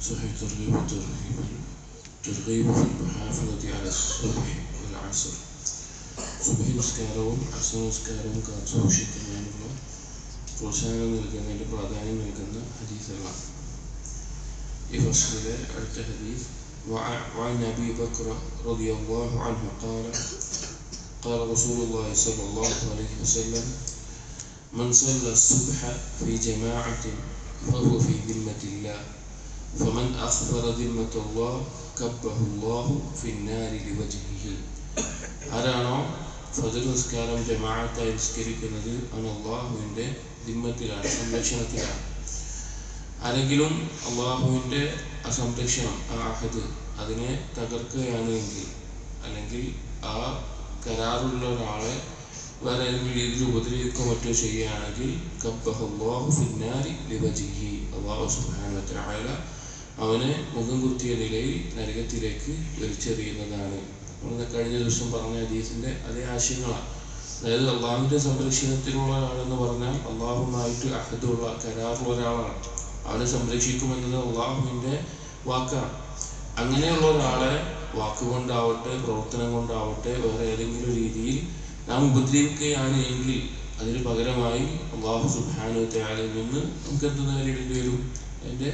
صحيح ترغيب الترغيب ترغيب في المحافظة على الصبح والعصر സുബഹി നിസ്കാരവും അസർ നിസ്കാരവും കാത്തുസൂക്ഷിക്കുന്നതിനുള്ള പ്രോത്സാഹനം നൽകുന്നതിന് പ്രാധാന്യം നൽകുന്ന ഹദീസുകളാണ് ഈ ഫസ്ലിലെ അടുത്ത ഹദീസ് وع- وعن أبي بكر رضي الله عنه قال قال رسول الله صلى الله عليه وسلم من صلى الصبح في جماعة فهو في ذمة الله فمن أخبر ذمة الله كبه الله في النار لوجهه ആരാണോ ഫജർ നിസ്കാരം ജമാഅത്തായി നിസ്കരിക്കുന്നത് അവൻ അള്ളാഹുവിൻ്റെ ദിമ്മത്തിലാണ് സംരക്ഷണത്തിലാണ് ആരെങ്കിലും അള്ളാഹുവിൻ്റെ ആ സംരക്ഷണം ആ അഹദ് അതിനെ തകർക്കുകയാണ് എങ്കിൽ അല്ലെങ്കിൽ ആ കരാറുള്ള ഒരാളെ വേറെ ഏതെങ്കിലും രീതിയിൽ ഉപദ്രവിക്കുകയോ മറ്റോ ചെയ്യുകയാണെങ്കിൽ അള്ളാഹു അവനെ മുഖം കുത്തിയ നിലയിൽ നരകത്തിലേക്ക് വലിച്ചെറിയുന്നതാണ്. നമ്മൾ കഴിഞ്ഞ ദിവസം പറഞ്ഞ ഹദീസിന്റെ അതേ ആശയങ്ങളാണ്. അതായത് അള്ളാഹുവിന്റെ സംരക്ഷണത്തിലുള്ള ഒരാളെന്ന് പറഞ്ഞാൽ അള്ളാഹുമായിട്ട് അഹദുള്ള കരാറുള്ള ഒരാളാണ്. അവനെ സംരക്ഷിക്കുമെന്നത് അള്ളാഹുവിന്റെ വാക്കാണ്. അങ്ങനെയുള്ള ഒരാളെ വാക്കുകൊണ്ടാവട്ടെ പ്രവർത്തനം കൊണ്ടാവട്ടെ വേറെ ഏതെങ്കിലും രീതിയിൽ നാം ഉപദ്രവിക്കുകയാണ് എങ്കിൽ അതിന് പകരമായി അള്ളാഹു സുബ്ഹാനഹു തആലയിൽ നിന്ന് നമുക്ക് എന്ത് നേരിടേണ്ടി വരും അതിന്റെ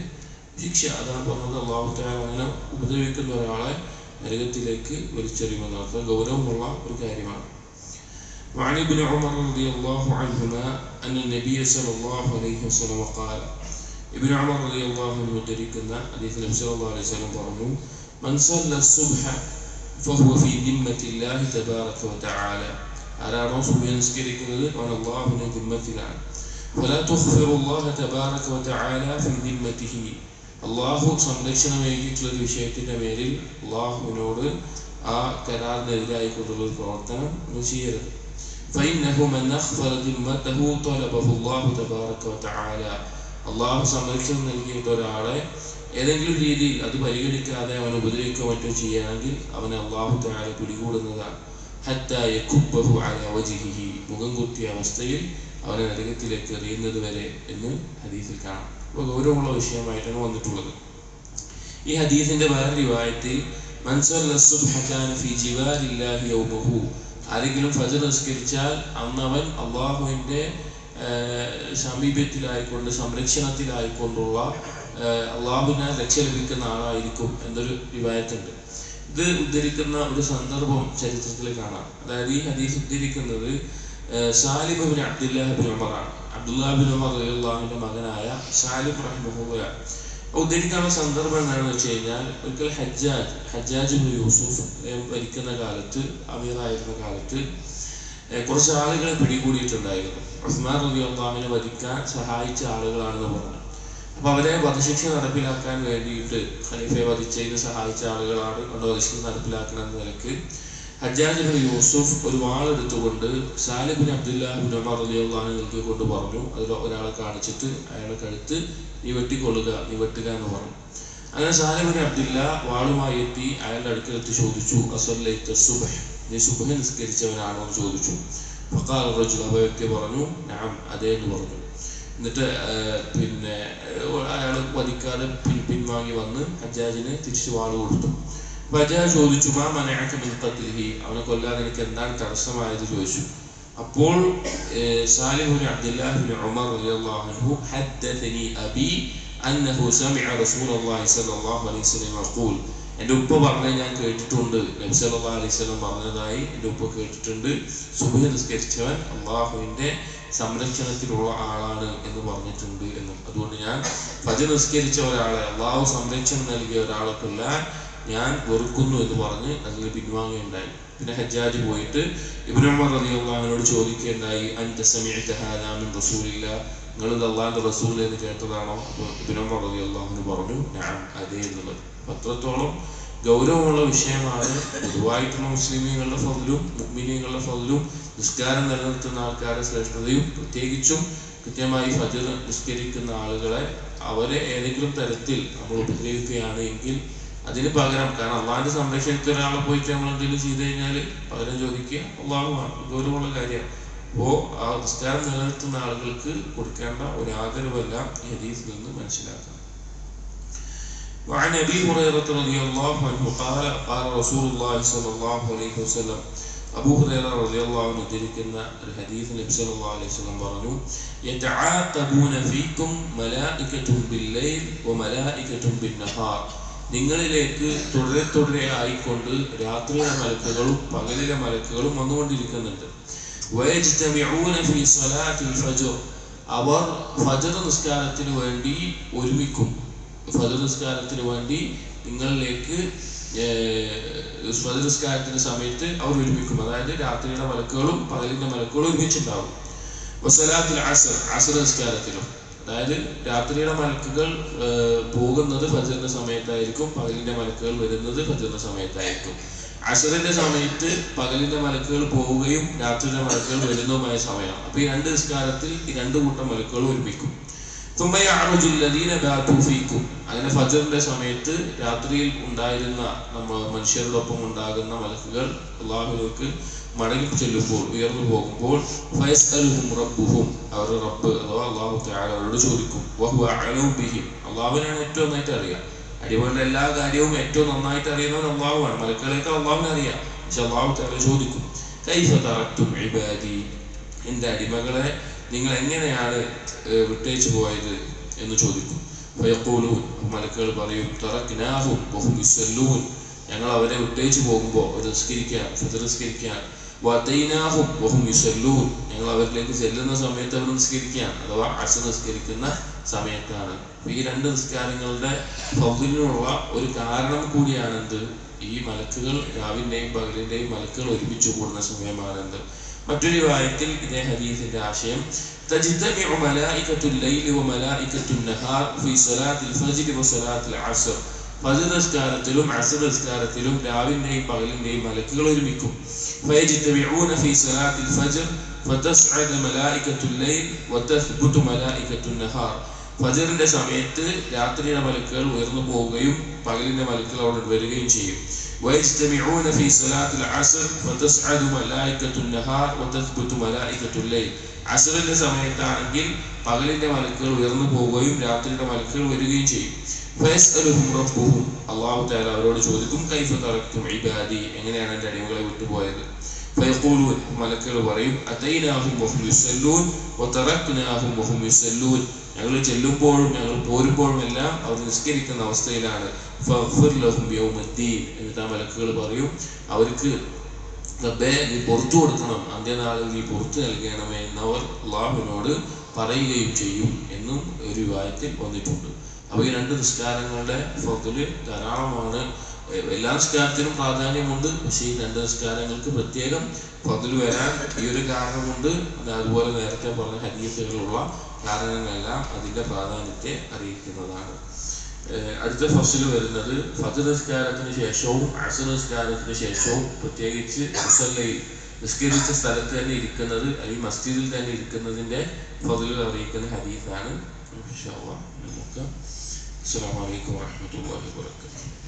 ശിക്ഷ അതാണ് പറഞ്ഞത് അള്ളാഹു തആല അങ്ങനെ ഉപദ്രവിക്കുന്ന ഒരാളെ നരകത്തിലേക്ക് വലിച്ചെറിയുമെന്ന് അത്ര ഗൗരവമുള്ള ഒരു കാര്യമാണ് وعن ابن عمر رضي الله عنهما أن النبي صلى الله عليه وسلم قال ابن عمر رضي الله عنه ധരിക്കുന്ന حديث النبي صلى الله عليه وسلم പറഞ്ഞു من صلى الصبح فهو في ذمة الله تبارك وتعالى ആരാണോ സുബഹി നിസ്കരിക്കുന്നത് അവൻ അള്ളാഹുവിന്റെ ദിമ്മത്തിലാണ് فلا تخفر الله تبارك وتعالى في ذمته അള്ളാഹു സംരക്ഷണം ഏകിയിട്ടുള്ള ഒരു വിഷയത്തിന്റെ പേരിൽ അള്ളാഹുവിനോട് ആ കരാറിനെതിരായി കൊണ്ടുള്ള ഒരു പ്രവർത്തനം നിങ്ങൾ ചെയ്യരുത് فإنه من أخفر ذمته طلبه الله تبارك وتعالى അള്ളാഹു സംരക്ഷണം നൽകിയിട്ട് ഒരാളെ ഏതെങ്കിലും രീതിയിൽ അത് പരിഗണിക്കാതെ അവൻ ഉപദ്രവിക്കുകയോ മറ്റോ ചെയ്യുകയാണെങ്കിൽ അവനെ അള്ളാഹു താഴെ പിടികൂടുന്നതാണ് മുഖം കുത്തിയ അവസ്ഥയിൽ അവനെ നരകത്തിലേക്ക് എറിയുന്നത് വരെ എന്ന് ഹദീസിൽ കാണാം. അപ്പോൾ ഗൗരവമുള്ള വിഷയമായിട്ടാണ് വന്നിട്ടുള്ളത്. ഈ ഹദീസിന്റെ വേറെ റിവായത്തിൽ ആരെങ്കിലും ഫജർ നിസ്കരിച്ചാൽ അന്ന് അവൻ അള്ളാഹുവിന്റെ സമീപത്തിലായിക്കൊണ്ട് സംരക്ഷണത്തിലായിക്കൊണ്ടുള്ള ആഹ്, ലക്ഷ്യം ലഭിക്കുന്ന ആളായിരിക്കും എന്നൊരു റിവായത്തുണ്ട് ഇത് ഉദ്ധരിക്കുന്ന ഒരു സന്ദർഭം ചരിത്രത്തിൽ കാണാം. അതായത് ഈ ഹദീസ് ഉദ്ധരിക്കുന്നത് സാലിബുബിൻ Abdullah ibn bin Abdullah bin ഉമറാണ്. Abdullah ibn Umar റളിയല്ലാഹുവിന്റെ മകനായ സാലിബ് റഹിമഹുല്ല. ഉദ്ധരിക്കാനുള്ള സന്ദർഭം എന്താണെന്ന് വെച്ച് കഴിഞ്ഞാൽ ഒരിക്കൽ ഹജ്ജാജ് ഹജ്ജാജ് യൂസുഫ് ഭരിക്കുന്ന കാലത്ത് അമീറായിരുന്ന കാലത്ത് കുറച്ച് ആളുകളെ പിടികൂടിയിട്ടുണ്ടായിരുന്നു. ഉസ്മാൻ റബി അള്ളാഹുവിനെ വധിക്കാൻ സഹായിച്ച ആളുകളാണെന്ന് പറഞ്ഞു. അപ്പൊ അവരെ വധശിക്ഷ നടപ്പിലാക്കാൻ വേണ്ടിയിട്ട് ഖലീഫയെ വധിച്ചതിന് സഹായിച്ച ആളുകളാണ് കൊണ്ട് വധശിക്ഷ നടപ്പിലാക്കണം എന്ന നിലയ്ക്ക് ഹജ്ജാജ് ബിൻ യൂസുഫ് ഒരു വാളെടുത്തുകൊണ്ട് സാലിബിൻ അബ്ദുല്ലാഹ് ബിൻ ഉമർ റലി അള്ളാഹിനെ കൊണ്ട് പറഞ്ഞു. അതിൽ ഒരാളെ കാണിച്ചിട്ട് അയാളെ കഴുത്ത് നീ വെട്ടിക്കൊള്ളുക നീ വെട്ടുക എന്ന് പറഞ്ഞു. അങ്ങനെ സാലിബിൻ അബ്ദുല്ല വാളുമായി എത്തി അയാളുടെ അടുക്കലെത്തി ചോദിച്ചു അസല്ലൈത്ത സുബഹ്? നീ സുബഹ നിസ്കരിച്ചവനാണോ? എന്ന് ചോദിച്ചു. റജുൽ അബ വ്യക്തി പറഞ്ഞു ഞാൻ അതേ എന്ന് പറഞ്ഞു. എന്നിട്ട് പിന്നെ അയാൾ വധിക്കാതെ പിൻ പിൻവാങ്ങി വന്ന് ഹജ്ജാജിന് തിരിച്ചു വാൾ കൊടുത്തു. അപ്പൊ ഹജ്ജാജ് ചോദിച്ചു മാ മനയാക്ക് മിൽക്കത്തിൽഹി അവനെ കൊല്ലാതെ എനിക്ക് എന്താണ് തടസ്സമായത് ചോദിച്ചു. അപ്പോൾ സാലിഹുൻ എന്റെ ഉപ്പ പറഞ്ഞത് ഞാൻ കേട്ടിട്ടുണ്ട്. നബ്സല്ലാ വസല്ലം പറഞ്ഞതായി എന്റെ ഉപ്പ കേട്ടിട്ടുണ്ട്. സുഭി നിസ്കരിച്ചവൻ അള്ളാഹുവിന്റെ സംരക്ഷണത്തിലുള്ള ആളാണ് എന്ന് പറഞ്ഞിട്ടുണ്ട് എന്ന്. അതുകൊണ്ട് ഞാൻ ഭജ നിസ്കരിച്ച ഒരാളെ അള്ളാഹു സംരക്ഷണം നൽകിയ ഒരാളെ കൊല്ലാൻ ഞാൻ വെറുക്കുന്നു എന്ന് പറഞ്ഞ് അതിൽ പിൻവാങ്ങുകയുണ്ടായി. പിന്നെ ഹജ്ജാജ് പോയിട്ട് ഇബ്നു അലി റളിയല്ലാഹുവിനോട് ചോദിക്കുകയുണ്ടായി അൻ സമിഅത ഹാദാ മിൻ റസൂലില്ല നിങ്ങൾ ഇത് റസൂൽ എന്ന് കേട്ടതാണോ? അപ്പോൾ ഇബ്നു ഉമർ റളിയല്ലാഹു പറഞ്ഞു. ഞാൻ അതേ എന്നുള്ളത് അത്രത്തോളം ഗൗരവമുള്ള വിഷയമാണ്. പൊതുവായിട്ടുള്ള മുസ്ലിമീങ്ങളുടെ ഫضലും മുഗ്മിനീങ്ങളുടെ ഫضലും നിസ്കാരം നിലനിർത്തുന്ന ആൾക്കാരുടെ ശ്രേഷ്ഠതയും പ്രത്യേകിച്ചും കൃത്യമായി ഫജർ നിസ്കരിക്കുന്ന ആളുകളെ അവരെ ഏതെങ്കിലും തരത്തിൽ നമ്മൾ ഉപദ്രവിക്കുകയാണ് എങ്കിൽ അതിന് പകരം കാരണം അള്ളാഹിന്റെ സംരക്ഷണത്തിൽ ഒരാളെ പോയിട്ട് നമ്മൾ എന്തെങ്കിലും ചെയ്തു കഴിഞ്ഞാൽ പകരം ചോദിക്കുക അള്ളാഹുമാണ് ഗൗരവമുള്ള കാര്യമാണ്. അപ്പോൾ ആ നിസ്കാരം നിലനിർത്തുന്ന ആളുകൾക്ക് കൊടുക്കേണ്ട ഒരു ആദരവെല്ലാം ഈ ഹദീസിൽ നിന്ന് മനസ്സിലാക്കാം وعن ابي هريره رضي الله عنه قال قال رسول الله صلى الله عليه وسلم അബൂ ഹുറൈറ റളിയല്ലാഹു അൻഹു ഉദ്ധരിക്കുന്ന ഒരു ഹദീസ് നബി സല്ലല്ലാഹു അലൈഹി വസല്ലം പറഞ്ഞു യതആഖബൂന ഫീകും മലായികത്തും ബില്ലൈൽ വമലായികത്തും ബിന്നഹാർ നിങ്ങളിലേക്ക് തുടരെ തുടരെ ആയിക്കൊണ്ട് രാത്രിയിലെ മലക്കുകളും പകലിലെ മലക്കുകളും വന്നുകൊണ്ടിരിക്കുന്നുണ്ട് വയജ്തമിഊന ഫീ സ്വലാത്തിൽ ഫജ്ർ. അവർ ഫജ്ർ നിസ്കാരത്തിന് വേണ്ടി ഒരുമിക്കും. ഫജർ നിസ്കാരത്തിന് വേണ്ടി നിങ്ങളിലേക്ക് സ്വതനിസ്കാരത്തിന്റെ സമയത്ത് അവർ ഒരുമിക്കും. അതായത് രാത്രിയുടെ മലക്കുകളും പകലിന്റെ മലക്കുകളും ഒരുമിച്ചുണ്ടാവും. വസലാത്തിൽ അസർ അസർ നിസ്കാരത്തിലും. അതായത് രാത്രിയുടെ മലക്കുകൾ പോകുന്നത് ഫജറിന്റെ സമയത്തായിരിക്കും പകലിന്റെ മലക്കുകൾ വരുന്നത് ഫജറിന്റെ സമയത്തായിരിക്കും. അസറിന്റെ സമയത്ത് പകലിന്റെ മലക്കുകൾ പോവുകയും രാത്രിയുടെ മലക്കുകൾ വരുന്നതുമായ സമയമാണ് അപ്പൊ ഈ രണ്ട് നിസ്കാരത്തിൽ ഈ രണ്ട് കൂട്ടം മലക്കുകൾ ഒരുമിക്കും. തുമ്പയാറുജില്ലീനൂഫിക്കും അങ്ങനെ ഫജറിന്റെ സമയത്ത് രാത്രിയിൽ ഉണ്ടായിരുന്ന നമ്മൾ മനുഷ്യരോടൊപ്പം ഉണ്ടാകുന്ന മലക്കുകൾ അള്ളാഹുലേക്ക് മടങ്ങി ചെല്ലുമ്പോൾ ഉയർന്നു പോകുമ്പോൾ ഫയസ്അലുഹും റബ്ബുഹും. അവരുടെ റബ്ബ് അഥവാ അള്ളാഹു ചോദിക്കും അള്ളാഹുവിനാണ് ഏറ്റവും നന്നായിട്ട് അറിയാം അടിമകളുടെ എല്ലാ കാര്യവും ഏറ്റവും നന്നായിട്ട് അറിയുന്നവൻ അള്ളാഹുവാണ്. മലക്കുകളെയൊക്കെ അള്ളാഹുവിനെ അറിയാം. പക്ഷെ അള്ളാഹു തആല ചോദിക്കും കൈഫ ഇബാദി? അടിമകളെ നിങ്ങൾ എങ്ങനെയാണ് വിട്ടേച്ചു പോയത്? എന്ന് ചോദിക്കും. മലക്കുകൾ പറയും തറക്കിനാഹും ഞങ്ങൾ അവരെ വിട്ടേച്ചു പോകുമ്പോൾ നിസ്കരിക്കാൻ ഫജർ നിസ്കരിക്കാൻ വതൈനാഹും വഹും യുസല്ലൂൻ ഞങ്ങൾ അവരിലേക്ക് ചെല്ലുന്ന സമയത്ത് അവർ നിസ്കരിക്കാൻ അഥവാ അസ നിസ്കരിക്കുന്ന സമയത്താണ് ഈ രണ്ട് നിസ്കാരങ്ങളുടെ ഫൗദിനുള്ള ഒരു കാരണം കൂടിയാണെന്ത് ഈ മലക്കുകൾ രാവിന്റെയും പകലിന്റെയും മലക്കുകൾ ഒരുമിച്ച് കൂടുന്ന സമയമാണെന്ത് മറ്റൊരു വായത്തിൽ ഇതേ ഹദീസിന്റെ ആശയം تجتمع ملائكة الليل وملائكة النهار في صلاة الفجر وصلاة العصر ഫജർ നിസ്കാരത്തിലും അസർ നിസ്കാരത്തിലും രാവിന്റെയും പകലിന്റെയും മലക്കുകൾ ഒരുമിക്കും فيجتمعون في صلاة الفجر فتصعد ملائكة الليل وتثبت ملائكة النهار ഫജറിന്റെ സമയത്ത് രാത്രിയുടെ മലക്കുകൾ ഉയർന്നു പോവുകയും പകലിന്റെ മലക്കുകൾ അവിടെ വരികയും ചെയ്യും ويجتمعون في صلاة العصر فتصعد ملائكة النهار وتثبت ملائكة الليل അസറിന്റെ സമയത്താണെങ്കിൽ പകലിന്റെ മലക്കുകൾ ഉയർന്നു പോവുകയും രാത്രിയുടെ മലക്കുകൾ വരികയും ചെയ്യും. അള്ളാഹു തആല അവരോട് ചോദിക്കും കൈഫ തറക്കും ഇബാദി? എങ്ങനെയാണ് എന്റെ അടിമകളെ വിട്ടുപോയത്? ഫയഖൂലൂൻ മലക്കുകൾ പറയും ഞങ്ങൾ ചെല്ലുമ്പോഴും ഞങ്ങൾ പോരുമ്പോഴും എല്ലാം അവർ നിസ്കരിക്കുന്ന അവസ്ഥയിലാണ്. ലഹും എന്നിട്ട് ആ മലക്കുകൾ പറയും അവർക്ക് നീ പുറത്തു കൊടുക്കണം. അന്ത്യനാളിൽ നീ പുറത്തു നൽകണമേ എന്നവർ അള്ളാഹുവിനോട് പറയുകയും ചെയ്യും എന്നും ഒരു വിവാഹത്തിൽ വന്നിട്ടുണ്ട്. അപ്പൊ ഈ രണ്ട് നിസ്കാരങ്ങളുടെ ഫോക്കൽ ധാരാളമാണ്. എല്ലാ നിസ്കാരത്തിനും പ്രാധാന്യമുണ്ട്. പക്ഷേ ഈ രണ്ട് നിസ്കാരങ്ങൾക്ക് പ്രത്യേകം ഫതിൽ വരാൻ ഈ ഒരു കാരണമുണ്ട്. അതുപോലെ നേരത്തെ പറഞ്ഞ ഹദീസുകളുള്ള കാരണങ്ങളെല്ലാം അതിന്റെ പ്രാധാന്യത്തെ അറിയിക്കുന്നതാണ്. അടുത്ത ഫസ്റ്റിൽ വരുന്നത് ഫതിൽ നിസ്കാരത്തിന് ശേഷവും അസുർ നിസ്കാരത്തിന് ശേഷവും പ്രത്യേകിച്ച് മുസല്ലയിൽ നിസ്കരിച്ച സ്ഥലത്ത് തന്നെ ഇരിക്കുന്നത് അല്ലെങ്കിൽ മസ്ജിദിൽ തന്നെ ഇരിക്കുന്നതിന്റെ ഫതിലുകൾ അറിയിക്കുന്ന ഹരീഫാണ് നമുക്ക് അസ്സാം വലൈക്കും വാഹമത്തല്ലാഹി വാബർക്കാത്തു